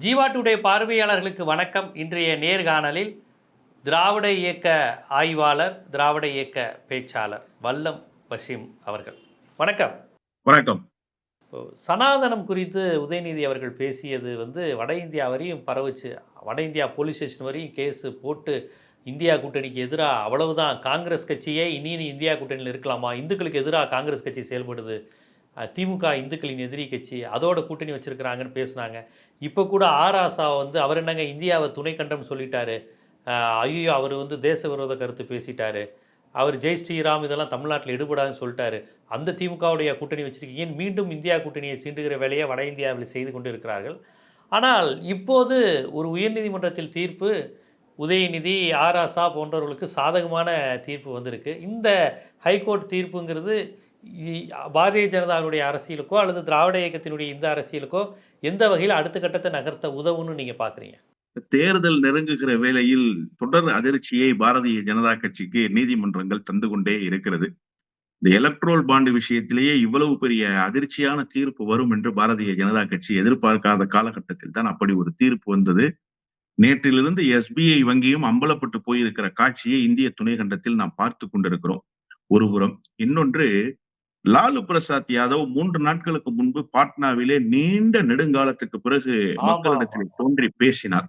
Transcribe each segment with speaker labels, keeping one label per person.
Speaker 1: Jeeva today பார்வையாளர்களுக்கு வணக்கம். இன்றைய நேர்காணலில் திராவிட இயக்க ஆய்வாளர் திராவிட இயக்க பேச்சாளர் வல்லம் வசீம் அவர்கள். வணக்கம்.
Speaker 2: வணக்கம்.
Speaker 1: சனாதனம் குறித்து உதயநிதி அவர்கள் பேசியது வந்து வட இந்தியா வரையும் பரவுச்சு. வட இந்தியா போலீஸ் ஸ்டேஷன் வரையும் கேஸு போட்டு இந்தியா கூட்டணிக்கு எதிராக அவ்வளவுதான். காங்கிரஸ் கட்சியே இனி இனி இந்தியா கூட்டணியில் இருக்கலாமா? இந்துக்களுக்கு எதிராக காங்கிரஸ் கட்சி செயல்படுது. திமுக இந்துக்களின் எதிரி கட்சி அதோட கூட்டணி வச்சுருக்கிறாங்கன்னு பேசுனாங்க. இப்போ கூட ஆராசா வந்து அவர் என்னங்க இந்தியாவை துணை கண்டம் சொல்லிட்டாரு. ஐயோ அவர் வந்து தேச விரோத கருத்து பேசிட்டாரு. அவர் ஜெய் ஸ்ரீராம் இதெல்லாம் தமிழ்நாட்டில் எடுபடாதுன்னு சொல்லிட்டாரு. அந்த திமுகவுடைய கூட்டணி வச்சுருக்கீங்க. மீண்டும் இந்தியா கூட்டணியை சீண்டுகிற வேலையை வட இந்தியாவில் செய்து கொண்டு இருக்கிறார்கள்? ஆனால் இப்போது ஒரு உயர்நீதிமன்றத்தில் தீர்ப்பு உதயநிதி ஆராசா போன்றவர்களுக்கு சாதகமான தீர்ப்பு வந்திருக்கு. இந்த ஹைகோர்ட் தீர்ப்புங்கிறது பாரதிய ஜனதாவுடைய அரசியலுக்கோ அல்லது திராவிட இயக்கத்தினுடைய இந்த அரசியலுக்கோ எந்த வகையில் அடுத்த கட்டத்தை நகர்த்த உதவுன்னு நீங்க பாக்குறீங்க?
Speaker 2: தேர்தல் நெருங்குகிற வேளையில் தொடர் அதிர்ச்சியை பாரதிய ஜனதா கட்சிக்கு நீதிமன்றங்கள் தந்து கொண்டே இருக்கிறது. இந்த எலக்ட்ரோல் பாண்டு விஷயத்திலேயே இவ்வளவு பெரிய அதிர்ச்சியான தீர்ப்பு வரும் என்று பாரதிய ஜனதா கட்சி எதிர்பார்க்காத காலகட்டத்தில் தான் அப்படி ஒரு தீர்ப்பு வந்தது. நேற்றிலிருந்து எஸ்பிஐ வங்கியும் அம்பலப்பட்டு போயிருக்கிற காட்சியை இந்திய துணைக்கண்டத்தில் நாம் பார்த்து கொண்டிருக்கிறோம். ஒருபுறம் இன்னொன்று லாலு பிரசாத் யாதவ் மூன்று நாட்களுக்கு முன்பு பாட்னாவிலே நீண்ட நெடுங்காலத்துக்கு பிறகு மக்களிடத்தில் தோன்றி பேசினார்.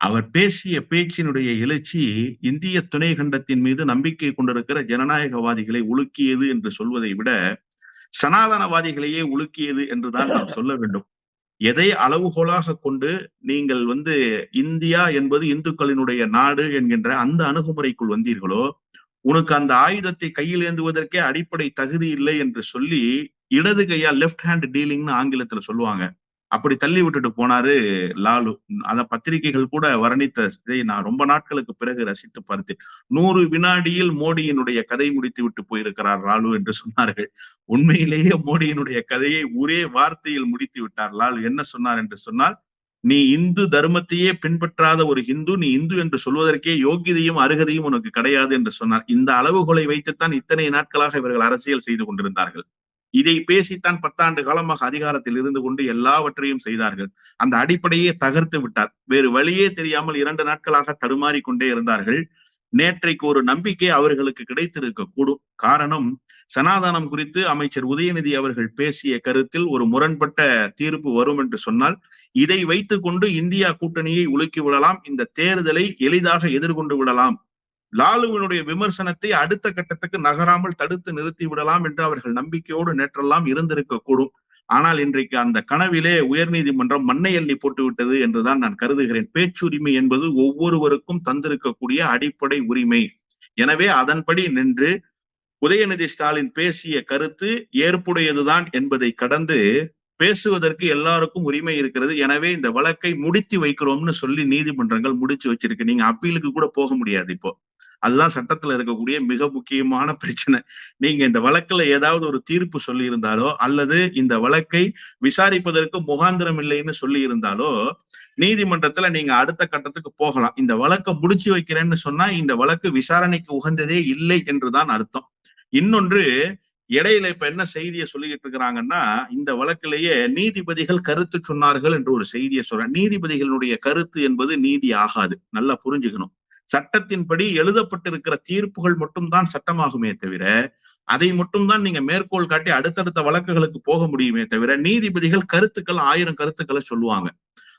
Speaker 2: அவர் பேசிய பேச்சினுடைய எழுச்சி இந்திய துணை கண்டத்தின் மீது நம்பிக்கை கொண்டிருக்கிற ஜனநாயகவாதிகளை உலுக்கியது என்று சொல்வதை விட சனாதனவாதிகளையே உலுக்கியது என்றுதான் நாம் சொல்ல வேண்டும். எதை அளவுகோலாக கொண்டு நீங்கள் வந்து இந்தியா என்பது இந்துக்களினுடைய நாடு என்கின்ற அந்த அணுகுமுறைக்குள் வந்தீர்களோ உனக்கு அந்த ஆயுதத்தை கையில் ஏந்துவதற்கே அடிப்படை தகுதி இல்லை என்று சொல்லி இடது கையா லெஃப்ட் ஹேண்ட் டீலிங்னு ஆங்கிலத்துல சொல்லுவாங்க. அப்படி தள்ளி விட்டுட்டு போனாரு லாலு. அந்த பத்திரிகைகள் கூட வர்ணித்த இதை நான் ரொம்ப நாட்களுக்கு பிறகு ரசித்து பார்த்தேன். நூறு வினாடியில் மோடியினுடைய கதை முடித்து விட்டு போயிருக்கிறார் லாலு என்று சொன்னார்கள். உண்மையிலேயே மோடியினுடைய கதையை ஒரே வார்த்தையில் முடித்து விட்டார் லாலு. என்ன சொன்னார் என்று சொன்னால் நீ இந்து தர்மத்தையே பின்பற்றாத ஒரு ஹிந்து நீ இந்து என்று சொல்வதற்கே யோகியதையும் அருகதையும் உனக்கு கிடையாது என்று சொன்னார். இந்த அளவுகோலை வைத்துத்தான் இத்தனை நாட்களாக இவர்கள் அரசியல் செய்து கொண்டிருந்தார்கள். இதை பேசித்தான் பத்தாண்டு காலமாக அதிகாரத்தில் இருந்து கொண்டு எல்லாவற்றையும் செய்தார்கள். அந்த அடிப்படையே தகர்த்து விட்டார். வேறு வழியே தெரியாமல் இரண்டு நாட்களாக தடுமாறி கொண்டே இருந்தார்கள். நேற்றைக்கு ஒரு நம்பிக்கை அவர்களுக்கு கிடைத்திருக்க கூடும். காரணம் சனாதனம் குறித்து அமைச்சர் உதயநிதி அவர்கள் பேசிய கருத்தில் ஒரு முரண்பட்ட தீர்ப்பு வரும் என்று சொன்னால் இதை வைத்துக் கொண்டு இந்தியா கூட்டணியை உலுக்கி விடலாம் இந்த தேர்தலை எளிதாக எதிர்கொண்டு விடலாம். லாலுவினுடைய விமர்சனத்தை அடுத்த கட்டத்துக்கு நகராமல் தடுத்து நிறுத்தி விடலாம் என்று அவர்கள் நம்பிக்கையோடு நேற்றெல்லாம் இருந்திருக்க கூடும் ஆனால் இன்றைக்கு அந்த கனவிலே உயர்நீதிமன்றம் மண்ணை எண்ணி போட்டுவிட்டது என்றுதான் நான் கருதுகிறேன். பேச்சுரிமை என்பது ஒவ்வொருவருக்கும் தந்திருக்கக்கூடிய அடிப்படை உரிமை. எனவே அதன்படி நின்று உதயநிதி ஸ்டாலின் பேசிய கருத்து ஏற்புடையதுதான் என்பதை கடந்து பேசுவதற்கு எல்லாருக்கும் உரிமை இருக்கிறது. எனவே இந்த வழக்கை முடித்து வைக்கிறோம்னு சொல்லி நீதிமன்றங்கள் முடிச்சு வச்சிருக்கு. நீங்க அப்பீலுக்கு கூட போக முடியாது இப்போ. அதுதான் சட்டத்துல இருக்கக்கூடிய மிக முக்கியமான பிரச்சனை. நீங்க இந்த வழக்குல ஏதாவது ஒரு தீர்ப்பு சொல்லி இருந்தாலோ அல்லது இந்த வழக்கை விசாரிப்பதற்கு முகாந்திரம் இல்லைன்னு சொல்லி இருந்தாலோ நீதிமன்றத்துல நீங்க அடுத்த கட்டத்துக்கு போகலாம். இந்த வழக்கை முடிச்சு வைக்கிறேன்னு சொன்னா இந்த வழக்கு விசாரணைக்கு உகந்ததே இல்லை என்றுதான் அர்த்தம். இன்னொன்று இடையில இப்ப என்ன செய்தியை சொல்லிக்கிட்டு இருக்கிறாங்கன்னா இந்த வழக்கிலேயே நீதிபதிகள் கருத்து சொன்னார்கள் என்று ஒரு செய்தியை சொல்றேன். நீதிபதிகளுடைய கருத்து என்பது நீதி ஆகாது. நல்லா புரிஞ்சுக்கணும். சட்டத்தின்படி எழுதப்பட்டிருக்கிற தீர்ப்புகள் மட்டும்தான் சட்டமாகுமே தவிர அதை மட்டும்தான் நீங்க மேற்கோள் காட்டி அடுத்தடுத்த வழக்குகளுக்கு போக முடியுமே தவிர நீதிபதிகள் கருத்துக்கள் ஆயிரம் கருத்துக்களை சொல்லுவாங்க.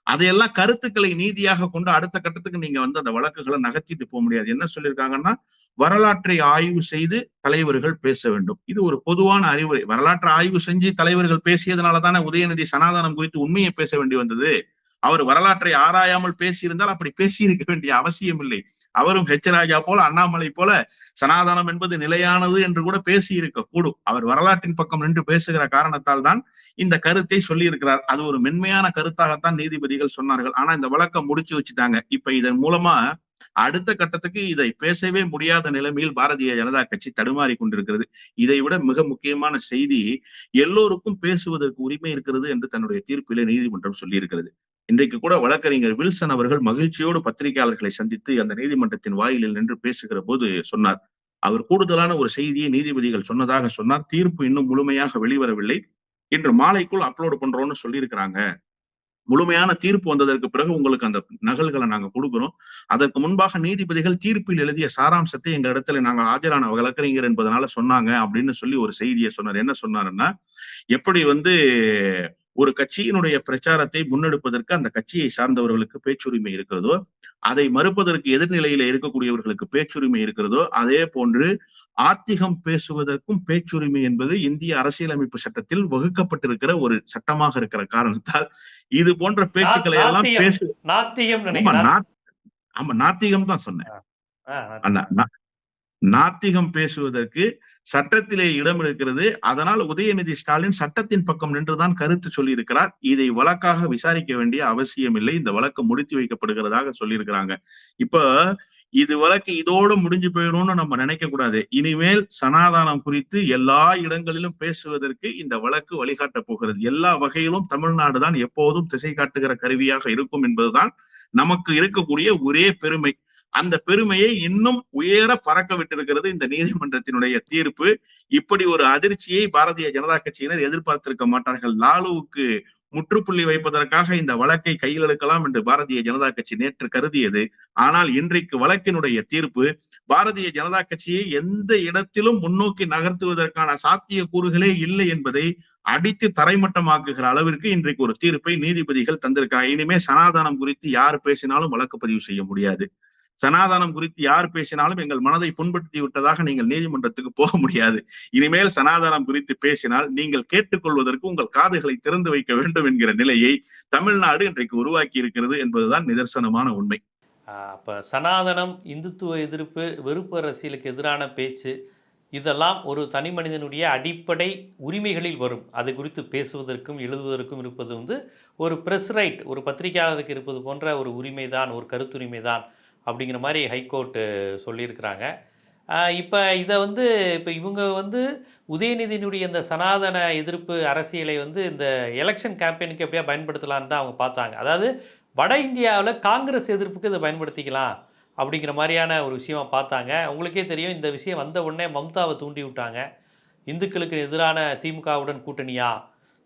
Speaker 2: அதையெல்லாம் கருத்துக்களை நீதியாக கொண்டு அடுத்த கட்டத்துக்கு நீங்க வந்து அந்த வழக்குகளை நகர்த்திட்டு போக முடியாது. என்ன சொல்லியிருக்காங்கன்னா வரலாற்றை ஆய்வு செய்து தலைவர்கள் பேச வேண்டும். இது ஒரு பொதுவான அறிவுரை. வரலாற்றை ஆய்வு செஞ்சு தலைவர்கள் பேசியதுனால தானே உதயநிதி சனாதனம் குறித்து உண்மையை பேச வேண்டி வந்தது. அவர் வரலாற்றை ஆராயாமல் பேசியிருந்தால் அப்படி பேசியிருக்க வேண்டிய அவசியம் இல்லை அவரும் ஹெச் ராஜா போல அண்ணாமலை போல சனாதனம் என்பது நிலையானது என்று கூட பேசியிருக்க கூடும் அவர் வரலாற்றின் பக்கம் நின்று பேசுகிற காரணத்தால் தான் இந்த கருத்தை சொல்லியிருக்கிறார். அது ஒரு மென்மையான கருத்தாகத்தான் நீதிபதிகள் சொன்னார்கள். ஆனா இந்த வழக்கம் முடிச்சு வச்சுட்டாங்க. இப்ப இதன் மூலமா அடுத்த கட்டத்துக்கு இதை பேசவே முடியாத நிலைமையில் பாரதிய ஜனதா கட்சி தடுமாறி கொண்டிருக்கிறது. இதை விட மிக முக்கியமான செய்தி எல்லோருக்கும் பேசுவதற்கு உரிமை இருக்கிறது என்று தன்னுடைய தீர்ப்பிலே நீதிமன்றம் சொல்லியிருக்கிறது. இன்றைக்கு கூட வழக்கறிஞர் வில்சன் அவர்கள் மகிழ்ச்சியோடு பத்திரிகையாளர்களை சந்தித்து அந்த நீதிமன்றத்தின் வாயிலில் நின்று பேசுகிற போது சொன்னார். அவர் கூடுதலான ஒரு செய்தியை நீதிபதிகள் சொன்னதாக சொன்னார். தீர்ப்பு இன்னும் முழுமையாக வெளிவரவில்லை. இன்று மாலைக்குள் அப்லோடு பண்றோம்னு சொல்லியிருக்கிறாங்க. முழுமையான தீர்ப்பு வந்ததற்கு பிறகு உங்களுக்கு அந்த நகல்களை நாங்க கொடுக்குறோம். அதற்கு முன்பாக நீதிபதிகள் தீர்ப்பில் எழுதிய சாராம்சத்தை எங்க இடத்துல நாங்க ஆஜரான வழக்கறிஞர் என்பதனால சொன்னாங்க அப்படின்னு சொல்லி ஒரு செய்தியை சொன்னார். என்ன சொன்னாருன்னா எப்படி வந்து ஒரு கட்சியினுடைய பிரச்சாரத்தை முன்னெடுப்பதற்கு அந்த கட்சியை சார்ந்தவர்களுக்கு பேச்சுரிமை இருக்கிறதோ அதை மறுப்பதற்கு எதிர்நிலையில இருக்கக்கூடியவர்களுக்கு பேச்சுரிமை இருக்கிறதோ அதே போன்று ஆத்திகம் பேசுவதற்கும் பேச்சுரிமை என்பது இந்திய அரசியலமைப்பு சட்டத்தில் வகுக்கப்பட்டிருக்கிற ஒரு சட்டமாக இருக்கிற காரணத்தால் இது போன்ற பேச்சுக்களை எல்லாம். பேசு ஆமா, நாத்திகம் தான் சொன்னேன். நாத்திகம் பேசுவதற்கு சட்டத்திலே இடம் இருக்கிறது அதனால் உதயநிதி ஸ்டாலின் சட்டத்தின் பக்கம் நின்றுதான் கருத்து சொல்லியிருக்கிறார். இதை வழக்காக விசாரிக்க வேண்டிய அவசியம் இல்லை. இந்த வழக்கு முடித்து வைக்கப்படுகிறதாக சொல்லியிருக்கிறாங்க. இப்ப இது வழக்கு இதோடு முடிஞ்சு போயிடும்னு நம்ம நினைக்க கூடாது. இனிமேல் சனாதானம் குறித்து எல்லா இடங்களிலும் பேசுவதற்கு இந்த வழக்கு வழிகாட்ட போகிறது. எல்லா வகையிலும் தமிழ்நாடு தான் எப்போதும் திசை காட்டுகிற கருவியாக இருக்கும் என்பதுதான் நமக்கு இருக்கக்கூடிய ஒரே பெருமை. அந்த பெருமையை இன்னும் உயர பறக்க விட்டிருக்கிறது இந்த நீதிமன்றத்தினுடைய தீர்ப்பு. இப்படி ஒரு அதிர்ச்சியை பாரதிய ஜனதா கட்சியினர் எதிர்பார்த்திருக்க மாட்டார்கள். லாலுவுக்கு முற்றுப்புள்ளி வைப்பதற்காக இந்த வழக்கை கையில் எடுக்கலாம் என்று பாரதிய ஜனதா கட்சி நேற்று கருதியது. ஆனால் இன்றைக்கு வழக்கினுடைய தீர்ப்பு பாரதிய ஜனதா கட்சியை எந்த இடத்திலும் முன்னோக்கி நகர்த்துவதற்கான சாத்திய கூறுகளே இல்லை என்பதை அடித்து தரைமட்டமாக்குகிற அளவிற்கு இன்றைக்கு ஒரு தீர்ப்பை நீதிபதிகள் தந்திருக்காங்க இனிமே சனாதானம் குறித்து யார் பேசினாலும் வழக்கு பதிவு செய்ய முடியாது. சனாதானம் குறித்து யார் பேசினாலும் எங்கள் மனதை புண்படுத்தி விட்டதாக நீங்கள் நீதிமன்றத்துக்கு போக முடியாது. இனிமேல் சனாதானம் குறித்து பேசினால் நீங்கள் கேட்டுக்கொள்வதற்கு உங்கள் காதுகளை திறந்து வைக்க வேண்டும் என்கிற நிலையை தமிழ்நாடு இன்றைக்கு உருவாக்கி இருக்கிறது என்பதுதான் நிதர்சனமான உண்மை.
Speaker 1: அப்போ அப்ப சனாதனம் இந்துத்துவ எதிர்ப்பு வெறுப்பு அரசியலுக்கு எதிரான பேச்சு இதெல்லாம் ஒரு தனி மனிதனுடைய அடிப்படை உரிமைகளில் வரும். அது குறித்து பேசுவதற்கும் எழுதுவதற்கும் இருப்பது வந்து ஒரு ப்ரெஸ் ரைட் ஒரு பத்திரிகையாளருக்கு இருப்பது போன்ற ஒரு உரிமை தான் ஒரு கருத்துரிமை தான் அப்படிங்கிற மாதிரி ஹைகோர்ட்டு சொல்லியிருக்கிறாங்க. இப்போ இதை வந்து இப்போ இவங்க வந்து உதயநிதியினுடைய இந்த சனாதன எதிர்ப்பு அரசியலை வந்து இந்த எலெக்ஷன் கேம்பெயினுக்கு எப்படியா பயன்படுத்தலான்னு தான் அவங்க பார்த்தாங்க. அதாவது வட இந்தியாவில் காங்கிரஸ் எதிர்ப்புக்கு இதை பயன்படுத்திக்கலாம் அப்படிங்கிற மாதிரியான ஒரு விஷயமா பார்த்தாங்க. உங்களுக்கே தெரியும் இந்த விஷயம் வந்த உடனே மம்தாவை தூண்டி விட்டாங்க. இந்துக்களுக்கு எதிரான திமுகவுடன் கூட்டணியா?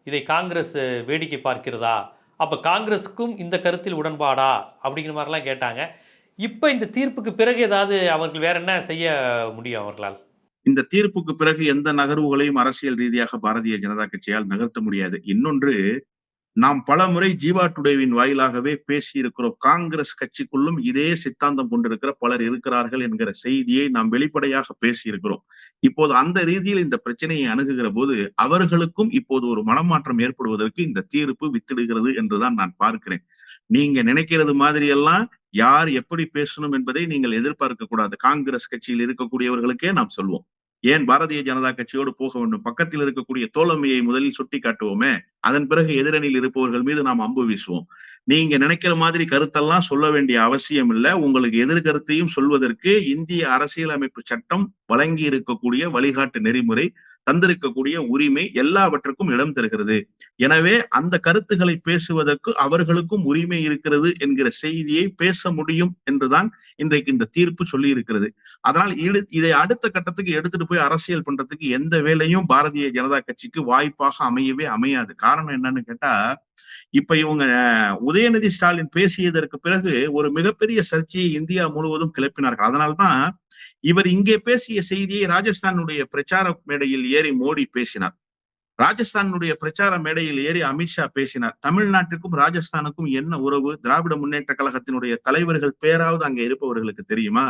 Speaker 1: இதை காங்கிரஸ் வேடிக்கை பார்க்கிறதா? அப்போ காங்கிரஸுக்கும் இந்த கருத்தில் உடன்பாடா? அப்படிங்கிற மாதிரிலாம் கேட்டாங்க. இப்போ இந்த தீர்ப்புக்கு பிறகு ஏதாவது அவர்கள் வேற என்ன செய்ய முடியும் அவர்களால்?
Speaker 2: இந்த தீர்ப்புக்கு பிறகு எந்த நகர்வுகளையும் அரசியல் ரீதியாக பாரதிய ஜனதா கட்சியால் நகர்த்த முடியாது. இன்னொன்று நாம் பல முறை ஜீவா டுடேவின் வாயிலாகவே பேசி இருக்கிறோம் காங்கிரஸ் கட்சிக்குள்ளும் இதே சித்தாந்தம் கொண்டிருக்கிற பலர் இருக்கிறார்கள் என்கிற செய்தியை நாம் வெளிப்படையாக பேசியிருக்கிறோம். இப்போது அந்த ரீதியில் இந்த பிரச்சனையை அணுகுகிற போது அவர்களுக்கும் இப்போது ஒரு மனமாற்றம் ஏற்படுவதற்கு இந்த தீர்ப்பு வித்திடுகிறது என்றுதான் நான் பார்க்கிறேன். நீங்க நினைக்கிறது மாதிரி எல்லாம் யார் எப்படி பேசணும் என்பதை நீங்கள் எதிர்பார்க்க கூடாது. காங்கிரஸ் கட்சியில் இருக்கக்கூடியவர்களுக்கே நாம் சொல்வோம். ஏன் பாரதிய ஜனதா கட்சியோடு போக வேண்டும்? பக்கத்தில் இருக்கக்கூடிய தோழமையை முதலில் சுட்டி காட்டுவோமே அதன் பிறகு எதிரணியில் இருப்பவர்கள் மீது நாம் அம்பு வீசுவோம். நீங்க நினைக்கிற மாதிரி கருத்தெல்லாம் சொல்ல வேண்டிய அவசியம் இல்லை. உங்களுக்கு எதிர்கருத்தையும் சொல்வதற்கு இந்திய அரசியலமைப்பு சட்டம் வழங்கி இருக்கக்கூடிய வழிகாட்டு நெறிமுறை தந்திருக்கக்கூடிய உரிமை எல்லாவற்றுக்கும் இடம் தருகிறது. எனவே அந்த கருத்துக்களை பேசுவதற்கு அவர்களுக்கும் உரிமை இருக்கிறது என்கிற செய்தியை பேச முடியும் என்றுதான் இன்றைக்கு இந்த தீர்ப்பு சொல்லி இருக்கிறது அதனால் இதை அடுத்த கட்டத்துக்கு எடுத்துட்டு போய் அரசியல் பண்றதுக்கு எந்த வேலையும் பாரதிய ஜனதா கட்சிக்கு வாய்ப்பாக அமையவே அமையாது. காரணம் என்னன்னு கேட்டா இப்ப இவங்க உதயநிதி ஸ்டாலின் பேசியதற்கு பிறகு ஒரு மிகப்பெரிய சர்ச்சையை இந்தியா முழுவதும் கிளப்பினார்கள். அதனால்தான் இவர் இங்கே பேசிய செய்தியை ராஜஸ்தானுடைய பிரச்சார மேடையில் ஏறி மோடி பேசினார். ராஜஸ்தானுடைய பிரச்சார மேடையில் ஏறி அமித்ஷா பேசினார். தமிழ்நாட்டுக்கும் ராஜஸ்தானுக்கும் என்ன உறவு? திராவிட முன்னேற்ற கழகத்தினுடைய தலைவர்கள் பேராவது அங்கே இருப்பவர்களுக்கு தெரியுமா?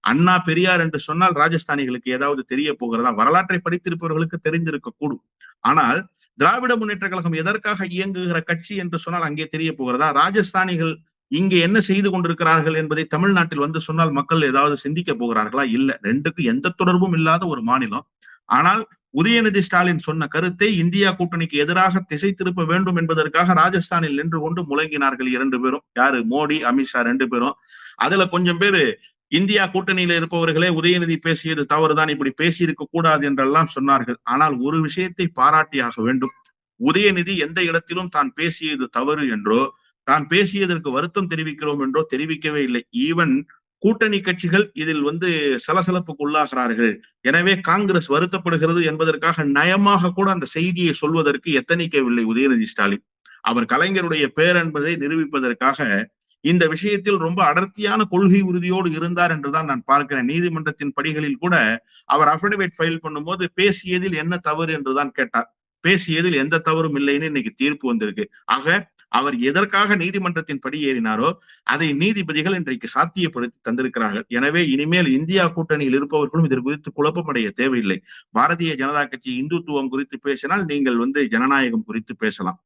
Speaker 2: அண்ணா பெரியார் என்று சொன்னால் ராஜஸ்தானிகளுக்கு ஏதாவது தெரிய போகிறதா? வரலாற்றை படித்திருப்பவர்களுக்கு தெரிந்திருக்க கூடும். ஆனால் திராவிட முன்னேற்ற கழகம் எதற்காக இயங்குகிற கட்சி என்று சொன்னால் அங்கே தெரிய போகிறதா? ராஜஸ்தானிகள் இங்கு என்ன செய்து கொண்டிருக்கிறார்கள் என்பதை தமிழ்நாட்டில் வந்து சொன்னால் மக்கள் ஏதாவது சிந்திக்க போகிறார்களா? இல்ல. ரெண்டுக்கும் எந்த தொடர்பும் இல்லாத ஒரு மாநிலம். ஆனால் உதயநிதி ஸ்டாலின் சொன்ன கருத்தை இந்தியா கூட்டணிக்கு எதிராக திசை திருப்ப வேண்டும் என்பதற்காக ராஜஸ்தானில் நின்று கொண்டு முழங்கினார்கள் இரண்டு பேரும். யாரு? மோடி அமித்ஷா ரெண்டு பேரும். அதுல கொஞ்சம் பேரு இந்தியா கூட்டணியில இருப்பவர்களே உதயநிதி பேசியது தவறுதான் இப்படி பேசியிருக்க கூடாது என்றெல்லாம் சொன்னார்கள். ஆனால் ஒரு விஷயத்தை பாராட்டியாக வேண்டும். உதயநிதி எந்த இடத்திலும் தான் பேசியது தவறு என்றோ தான் பேசியதற்கு வருத்தம் தெரிவிக்கிறோம் என்றோ தெரிவிக்கவே இல்லை. ஈவன் கூட்டணி கட்சிகள் இதில் வந்து சலசலப்புக்கு உள்ளாகிறார்கள். எனவே காங்கிரஸ் வருத்தப்படுகிறது என்பதற்காக நயமாக கூட அந்த செய்தியை சொல்வதற்கு எத்தனிக்கவில்லை உதயநிதி ஸ்டாலின். அவர் கலைஞருடைய பேர் என்பதை நிரூபிப்பதற்காக இந்த விஷயத்தில் ரொம்ப அடர்த்தியான கொள்கை உறுதியோடு இருந்தார் என்றுதான் நான் பார்க்கிறேன். நீதிமன்றத்தின் படிகளில் கூட அவர் அபிடவிட் ஃபைல் பண்ணும்போது பேசியதில் என்ன தவறு என்றுதான் கேட்டார். பேசியதில் எந்த தவறும் இல்லைன்னு இன்னைக்கு தீர்ப்பு வந்திருக்கு. ஆக அவர் எதற்காக நீதிமன்றத்தின் படி ஏறினாரோ அதை நீதிபதிகள் இன்றைக்கு சாத்தியப்படுத்தி தந்திருக்கிறார்கள். எனவே இனிமேல் இந்தியா கூட்டணியில் இருப்பவர்களும் இது குறித்து குழப்பமடைய தேவையில்லை. பாரதிய ஜனதா கட்சி இந்துத்துவம் குறித்து பேசினால் நீங்கள் வந்து ஜனநாயகம் குறித்து பேசலாம்.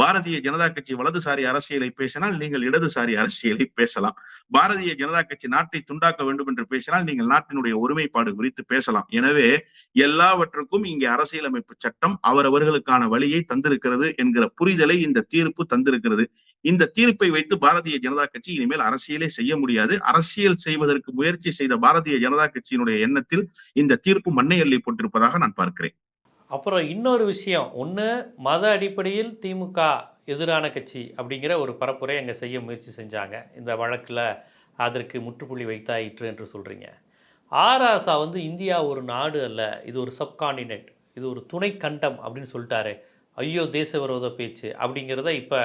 Speaker 2: பாரதிய ஜனதா கட்சி வலதுசாரி அரசியலை பேசினால் நீங்கள் இடதுசாரி அரசியலை பேசலாம். பாரதிய ஜனதா கட்சி நாட்டை துண்டாக்க வேண்டும் என்று பேசினால் நீங்கள் நாட்டினுடைய ஒருமைப்பாடு குறித்து பேசலாம். எனவே எல்லாவற்றுக்கும் இங்கே அரசியலமைப்பு சட்டம் அவரவர்களுக்கான வழியை தந்திருக்கிறது என்கிற புரிதலை இந்த தீர்ப்பு தந்திருக்கிறது. இந்த தீர்ப்பை வைத்து பாரதிய ஜனதா கட்சி இனிமேல் அரசியலே செய்ய முடியாது. அரசியல் செய்வதற்கு முயற்சி செய்த பாரதிய ஜனதா கட்சியினுடைய எண்ணத்தில் இந்த தீர்ப்பு மண்ணை அள்ளி போட்டிருப்பதாக நான் பார்க்கிறேன்.
Speaker 1: அப்புறம் இன்னொரு விஷயம் ஒன்று மத அடிப்படையில் திமுக எதிரான கட்சி அப்படிங்கிற ஒரு பரப்புரை அங்கே செய்ய முயற்சி செஞ்சாங்க. இந்த வழக்கில் அதற்கு முற்றுப்புள்ளி வைத்தாயிற்று என்று சொல்கிறீங்க ஆராசா வந்து இந்தியா ஒரு நாடு அல்ல இது ஒரு சப்காண்டினென்ட் இது ஒரு துணை கண்டம் அப்படின்னு சொல்லிட்டாரு. ஐயோ தேச விரோத பேச்சு அப்படிங்கிறத இப்போ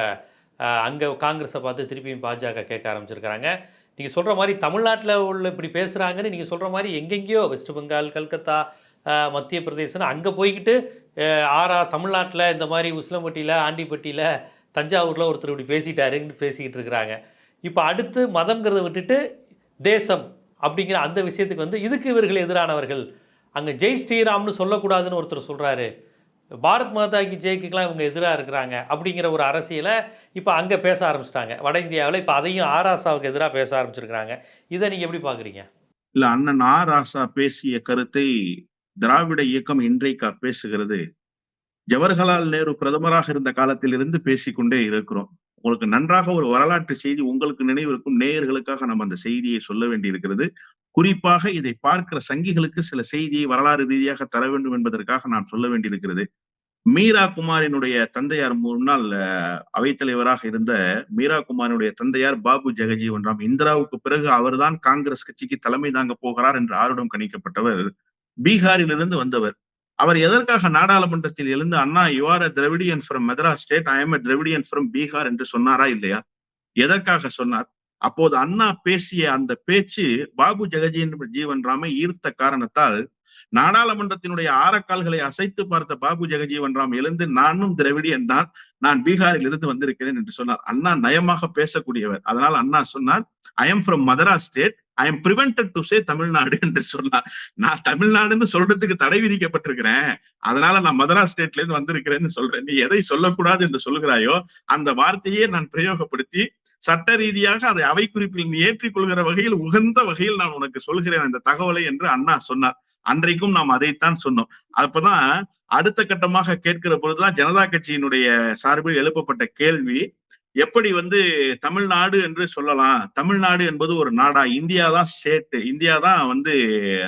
Speaker 1: அங்கே காங்கிரஸை பார்த்து திருப்பியும் பாஜக கேட்க ஆரம்பிச்சிருக்கிறாங்க. நீங்கள் சொல்கிற மாதிரி தமிழ்நாட்டில் உள்ள இப்படி பேசுகிறாங்கன்னு நீங்கள் சொல்கிற மாதிரி எங்கெங்கேயோ வெஸ்ட் பெங்கால் கல்கத்தா மத்திய பிரதேசம் அங்கே போய்கிட்டு ஆறா ஆரா தமிழ்நாட்டில் இந்த மாதிரி உசிலம்பட்டியில் ஆண்டிப்பட்டியில் தஞ்சாவூரில் ஒருத்தர் இப்படி பேசிட்டாருன்னு பேசிக்கிட்டு இருக்கிறாங்க. இப்போ அடுத்து மதம்ங்கிறத விட்டுட்டு தேசம் அப்படிங்கிற அந்த விஷயத்துக்கு வந்து இதுக்கு இவர்கள் எதிரானவர்கள். அங்கே ஜெய் ஸ்ரீராம்னு சொல்லக்கூடாதுன்னு ஒருத்தர் சொல்கிறாரு பாரத் மாதா கி ஜெய்க்குலாம் இவங்க எதிராக இருக்கிறாங்க அப்படிங்கிற ஒரு அரசியலை இப்போ அங்கே பேச ஆரம்பிச்சிட்டாங்க. வட இந்தியாவில் இப்போ அதையும் ஆராசாவுக்கு எதிராக பேச ஆரம்பிச்சிருக்கிறாங்க. இதை நீங்கள் எப்படி பார்க்குறீங்க
Speaker 2: இல்லை அண்ணன் ஆராசா பேசிய கருத்தை திராவிட இயக்கம் இன்றைக்கா பேசுகிறது. ஜவஹர்லால் நேரு பிரதமராக இருந்த காலத்தில் இருந்து பேசிக்கொண்டே இருக்கிறோம். உங்களுக்கு நன்றாக ஒரு வரலாற்று செய்தி உங்களுக்கு நினைவிருக்கும் நேயர்களுக்காக நம்ம அந்த செய்தியை சொல்ல வேண்டியிருக்கிறது. குறிப்பாக இதை பார்க்கிற சங்கிகளுக்கு சில செய்தியை வரலாறு ரீதியாக தர வேண்டும் என்பதற்காக நான் சொல்ல வேண்டியிருக்கிறது. மீரா குமாரினுடைய தந்தையார் முன்னாள் அவைத்தலைவராக இருந்த மீரா குமாரினுடைய தந்தையார் பாபு ஜெகஜீவன் ராம் இந்திராவுக்கு பிறகு அவர்தான் காங்கிரஸ் கட்சிக்கு தலைமை தாங்க போகிறார் என்று ஆருடம் கணிக்கப்பட்டவர். பீகாரிலிருந்து வந்தவர். அவர் எதற்காக நாடாளுமன்றத்தில் எழுந்து Anna you are a Dravidian from Madras state I am a Dravidian from Bihar என்று சொன்னாரா இல்லையா? எதற்காக சொன்னார்? அப்போது அண்ணா பேசிய அந்த பேச்சு பாபு ஜெகஜீவன் ஜீவன் ராமை ஈர்த்த காரணத்தால் நாடாளுமன்றத்தினுடைய ஆரக்கால்களை அசைத்து பார்த்த பாபு ஜெகஜீவன் ராம் எழுந்து நானும் திரவிடியன் தான் நான் பீகாரில் இருந்து வந்திருக்கிறேன் என்று சொன்னார். அண்ணா நயமாக பேசக்கூடியவர். அதனால் அண்ணா சொன்னார் I am from Madras state I am prevented to say Tamil Nadu என்று சொன்னா நான் தமிழ்நாடுன்னு சொல்றதுக்கு தடை விதிக்கப்பட்டிருக்கிறேன். அதனால நான் மதராஸ் ஸ்டேட்ல இருந்து வந்திருக்கிறேன்னு சொல்றேன். நீ எதை சொல்லக்கூடாது என்று சொல்கிறாயோ அந்த வார்த்தையே நான் பிரயோகப்படுத்தி சட்ட ரீதியாக அதை அவை குறிப்பில் நீ ஏற்றிக்கொள்கிற வகையில் உகந்த வகையில் நான் உனக்கு சொல்கிறேன் அந்த தகவலை என்று அண்ணா சொன்னார். அன்றைக்கும் நாம் அதைத்தான் சொன்னோம். அப்பதான் அடுத்த கட்டமாக கேட்கிற பொழுதுதான் ஜனதா கட்சியினுடைய சார்பில் எழுப்பப்பட்ட கேள்வி எப்படி வந்து தமிழ்நாடு என்று சொல்லலாம்? தமிழ்நாடு என்பது ஒரு நாடா. இந்தியா தான் ஸ்டேட் இந்தியா தான் வந்து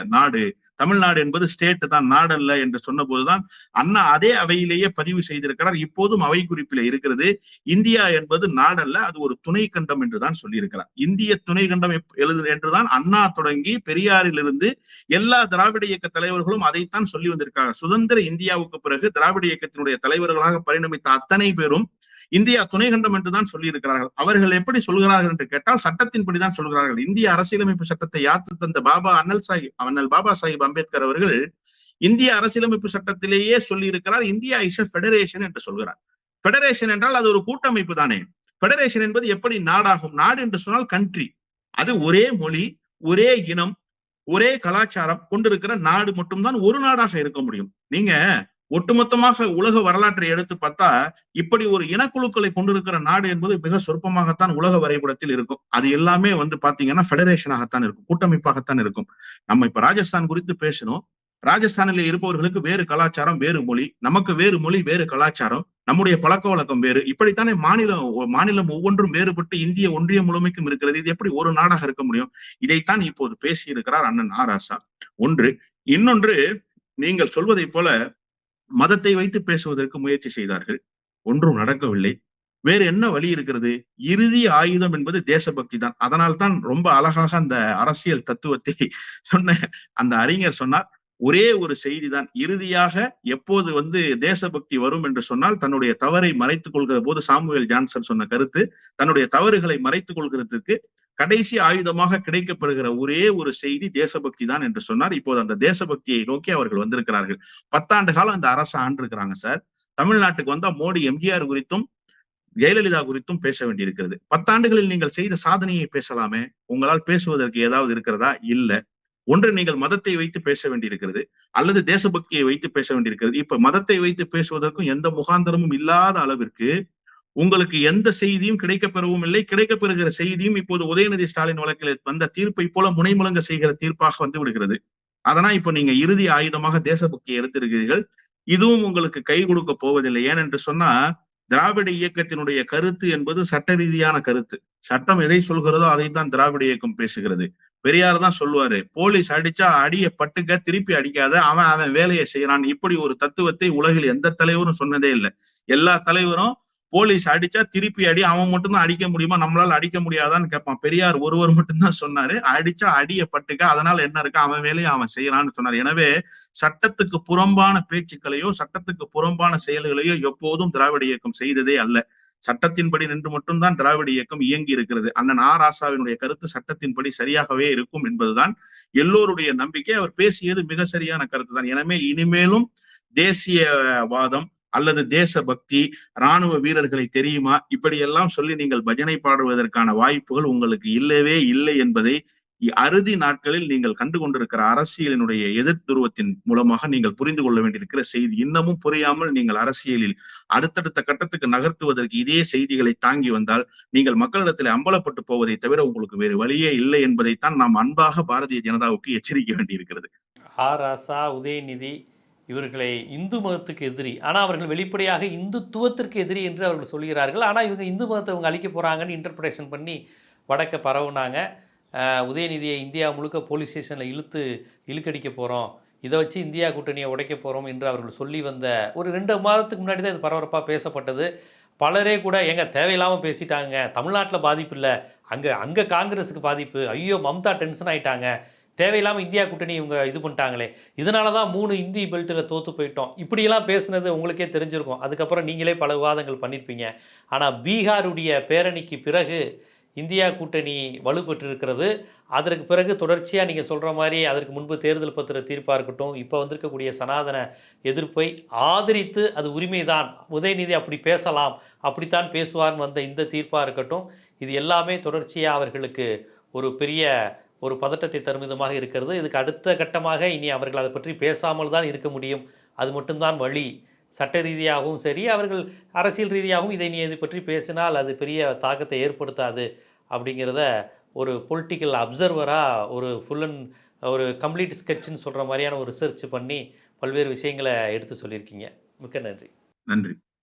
Speaker 2: நாடு. தமிழ்நாடு என்பது ஸ்டேட் தான் நாடு அல்ல என்று சொன்ன போதுதான் அண்ணா அதே அவையிலேயே பதிவு செய்திருக்கிறார். இப்போதும் அவை குறிப்பில இருக்கிறது. இந்தியா என்பது நாடல்ல அது ஒரு துணை கண்டம் என்றுதான் சொல்லியிருக்கிறார். இந்திய துணை கண்டம் எழுது என்றுதான் அண்ணா தொடங்கி பெரியாரிலிருந்து எல்லா திராவிட இயக்க தலைவர்களும் அதைத்தான் சொல்லி வந்திருக்காங்க சுதந்திர இந்தியாவுக்கு பிறகு திராவிட இயக்கத்தினுடைய தலைவர்களாக பரிணமித்த அத்தனை பேரும் இந்தியா துணை கண்டம் என்றுதான் சொல்லி இருக்கிறார்கள் அவர்கள் எப்படி சொல்கிறார்கள் என்று கேட்டால் சட்டத்தின்படிதான் சொல்கிறார்கள். இந்திய அரசியலமைப்பு சட்டத்தை யாத்து தந்த பாபா அண்ணல் சாஹிப் அண்ணல் பாபா சாஹிப் அம்பேத்கர் அவர்கள் இந்திய அரசியலமைப்பு சட்டத்திலேயே சொல்லி இருக்கிறார் இந்தியா இஸ் அ ஃபெடரேஷன் என்று சொல்கிறார். ஃபெடரேஷன் என்றால் அது ஒரு கூட்டமைப்பு தானே. ஃபெடரேஷன் என்பது எப்படி நாடாகும்? நாடு என்று சொன்னால் கண்ட்ரி அது ஒரே மொழி ஒரே இனம் ஒரே கலாச்சாரம் கொண்டிருக்கிற நாடு மட்டும்தான் ஒரு நாடாக இருக்க முடியும். நீங்க ஒட்டுமொத்தமாக உலக வரலாற்றை எடுத்து பார்த்தா இப்படி ஒரு இனக்குழுக்களை கொண்டிருக்கிற நாடு என்பது மிக சொற்பமாகத்தான் உலக வரைபடத்தில் இருக்கும். அது எல்லாமே வந்து பாத்தீங்கன்னா ஃபெடரேஷனாகத்தான் இருக்கும். கூட்டமைப்பாகத்தான் இருக்கும். நம்ம இப்ப ராஜஸ்தான் குறித்து பேசணும் ராஜஸ்தானில் இருப்பவர்களுக்கு வேறு கலாச்சாரம் வேறு மொழி. நமக்கு வேறு மொழி வேறு கலாச்சாரம். நம்முடைய பழக்க வழக்கம் வேறு. இப்படித்தானே மாநிலம் மாநிலம் ஒவ்வொன்றும் வேறுபட்டு இந்திய ஒன்றிய முழுமைக்கும் இருக்கிறது. இது எப்படி ஒரு நாடாக இருக்க முடியும்? இதைத்தான் இப்போது பேசியிருக்கிறார் அண்ணன் ஆராசா ஒன்று இன்னொன்று நீங்கள் சொல்வதை போல மதத்தை வைத்து பேசுவதற்கு முயற்சி செய்தார்கள். ஒன்றும் நடக்கவில்லை. வேறு என்ன வழி இருக்கிறது? இறுதி ஆயுதம் என்பது தேசபக்தி தான். அதனால் தான் ரொம்ப அழகாக அந்த அரசியல் தத்துவத்தை சொன்ன அந்த அறிஞர் சொன்னார். ஒரே ஒரு செய்தி தான். இறுதியாக எப்போது வந்து தேசபக்தி வரும் என்று சொன்னால் தன்னுடைய தவறை மறைத்துக் கொள்கிற போது சாமுவேல் ஜான்சன் சொன்ன கருத்து தன்னுடைய தவறுகளை மறைத்துக் கொள்கிறதுக்கு கடைசி ஆயுதமாக கிடைக்கப்படுகிற ஒரே ஒரு செய்தி தேசபக்தி தான் என்று சொன்னார். இப்போது அந்த தேசபக்தியை நோக்கி அவர்கள் வந்திருக்கிறார்கள். பத்தாண்டு காலம் அந்த அரசு ஆண்டிருக்கிறாங்க சார். தமிழ்நாட்டுக்கு வந்தா மோடி எம்ஜிஆர் குறித்தும் ஜெயலலிதா குறித்தும் பேச வேண்டியிருக்கிறது. பத்தாண்டுகளில் நீங்கள் செய்த சாதனையை பேசலாமே? உங்களால் பேசுவதற்கு ஏதாவது இருக்கிறதா? இல்ல. ஒன்று நீங்கள் மதத்தை வைத்து பேச வேண்டியிருக்கிறது அல்லது தேசபக்தியை வைத்து பேச வேண்டியிருக்கிறது. இப்ப மதத்தை வைத்து பேசுவதற்கும் எந்த முகாந்திரமும் இல்லாத அளவிற்கு உங்களுக்கு எந்த செய்தியும் கிடைக்கப்பெறவும் இல்லை. கிடைக்கப்பெறுகிற செய்தியும் இப்போது உதயநிதி ஸ்டாலின் வழக்கில் வந்த தீர்ப்பை போல முனைமுழங்க செய்கிற தீர்ப்பாக வந்து விடுகிறது. அதனால் இப்ப நீங்க இறுதி ஆயுதமாக தேசபக்தியை எடுத்திருக்கிறீர்கள். இதுவும் உங்களுக்கு கை கொடுக்க போவதில்லை. ஏனென்று சொன்னா திராவிட இயக்கத்தினுடைய கருத்து என்பது சட்ட ரீதியான கருத்து. சட்டம் எதை சொல்கிறதோ அதைத்தான் திராவிட இயக்கம் பேசுகிறது. பெரியார் தான் சொல்லுவாரு போலீஸ் அடிச்சா அடிய பட்டுக்க திருப்பி அடிக்காத அவன் அவன் வேலையை செய்யறான். இப்படி ஒரு தத்துவத்தை உலகில் எந்த தலைவரும் சொன்னதே இல்லை. எல்லா தலைவரும் போலீஸ் அடிச்சா திருப்பி அடி அவன் மட்டும்தான் அடிக்க முடியுமா? நம்மளால அடிக்க முடியாதான்னு கேட்பான். பெரியார் ஒருவர் மட்டும்தான் சொன்னாரு. அடிச்சா அடிய பட்டுக்க அதனால என்ன இருக்கு? அவன் வேலையை அவன் செய்யறான்னு சொன்னார். எனவே சட்டத்துக்கு புறம்பான பேச்சுக்களையோ சட்டத்துக்கு புறம்பான செயல்களையோ எப்போதும் திராவிட இயக்கம் செய்ததே அல்ல. சட்டத்தின்படி நின்று மட்டும்தான் திராவிட இயக்கம் இயங்கி இருக்கிறது. அண்ணன் ஆ. ராசாவினுடைய கருத்து சட்டத்தின்படி சரியாகவே இருக்கும் என்பதுதான் எல்லோருடைய நம்பிக்கை. அவர் பேசியது மிக சரியான கருத்து தான் எனவே இனிமேலும் தேசியவாதம் அல்லது தேசபக்தி ராணுவ வீரர்களை தெரியுமா? இப்படியெல்லாம் சொல்லி நீங்கள் பஜனை பாடுவதற்கான வாய்ப்புகள் உங்களுக்கு இல்லவே இல்லை என்பதை அறுதி நாட்களில் நீங்கள் கண்டு கொண்டிருக்கிற அரசியலினுடைய எதிர் துருவத்தின் மூலமாக நீங்கள் புரிந்து கொள்ள வேண்டியிருக்கிற செய்தி இன்னமும் புரியாமல் நீங்கள் அரசியலில் அடுத்தடுத்த கட்டத்துக்கு நகர்த்துவதற்கு இதே செய்திகளை தாங்கி வந்தால் நீங்கள் மக்களிடத்தில் அம்பலப்பட்டு போவதை தவிர உங்களுக்கு வேறு வழியே இல்லை என்பதைத்தான் நாம் அன்பாக பாரதிய ஜனதாவுக்கு எச்சரிக்க வேண்டியிருக்கிறது.
Speaker 1: ஆர் ராசா உதயநிதி இவர்களை இந்து மதத்துக்கு எதிரி. ஆனால் அவர்கள் வெளிப்படையாக இந்துத்துவத்திற்கு எதிரி என்று அவர்கள் சொல்கிறார்கள். ஆனால் இவங்க இந்து மதத்தை அவங்க அழிக்க போகிறாங்கன்னு இன்டர்பிரேஷன் பண்ணி வடக்க பரவுனாங்க. உதயநிதியை இந்தியா முழுக்க போலீஸ் ஸ்டேஷனில் இழுத்து இழுக்கடிக்க போகிறோம் இதை வச்சு இந்தியா கூட்டணியை உடைக்க போகிறோம் என்று அவர்கள் சொல்லி வந்த ஒரு ரெண்டு மாதத்துக்கு முன்னாடி தான் இது பரபரப்பாக பேசப்பட்டது. பலரே கூட எங்க தேவையில்லாமல் பேசிட்டாங்க. தமிழ்நாட்டில் பாதிப்பு இல்லை. அங்கே அங்கே காங்கிரஸுக்கு பாதிப்பு. ஐயோ மம்தா டென்ஷன் ஆயிட்டாங்க. தேவையில்லாமல் இந்தியா கூட்டணி இவங்க இது பண்ணிட்டாங்களே. இதனால தான் மூணு இந்தி பெல்ட்டில் தோற்று போயிட்டோம். இப்படியெல்லாம் பேசுனது உங்களுக்கே தெரிஞ்சிருக்கும். அதுக்கப்புறம் நீங்களே பல விவாதங்கள் பண்ணியிருப்பீங்க ஆனால் பீகாருடைய பேரணிக்கு பிறகு இந்தியா கூட்டணி வலுப்பெற்றிருக்கிறது. அதற்கு பிறகு தொடர்ச்சியாக நீங்கள் சொல்கிற மாதிரி அதற்கு முன்பு தேர்தல் பத்திர தீர்ப்பாக இருக்கட்டும் இப்போ வந்திருக்கக்கூடிய சனாதன எதிர்ப்பை ஆதரித்து அது உரிமைதான். உதயநிதி அப்படி பேசலாம் அப்படித்தான் பேசுவார்னு வந்த இந்த தீர்ப்பாக இருக்கட்டும். இது எல்லாமே தொடர்ச்சியாக அவர்களுக்கு ஒரு பெரிய ஒரு பதட்டத்தை தரும் விதமாக இருக்கிறது. இதுக்கு அடுத்த கட்டமாக இனி அவர்கள் அதை பற்றி பேசாமல் தான் இருக்க முடியும். அது மட்டும்தான் வழி. சட்ட ரீதியாகவும் சரி அவர்கள் அரசியல் ரீதியாகவும் இதை நீ இதை பற்றி பேசினால் அது பெரிய தாக்கத்தை ஏற்படுத்தாது அப்படிங்கிறத ஒரு பொலிட்டிக்கல் அப்சர்வராக ஒரு ஃபுல் அண்ட் ஒரு கம்ப்ளீட் ஸ்கெட்ச்னு சொல்கிற மாதிரியான ஒரு ரிசர்ச் பண்ணி பல்வேறு விஷயங்களை எடுத்து சொல்லியிருக்கீங்க. மிக்க நன்றி.
Speaker 2: நன்றி.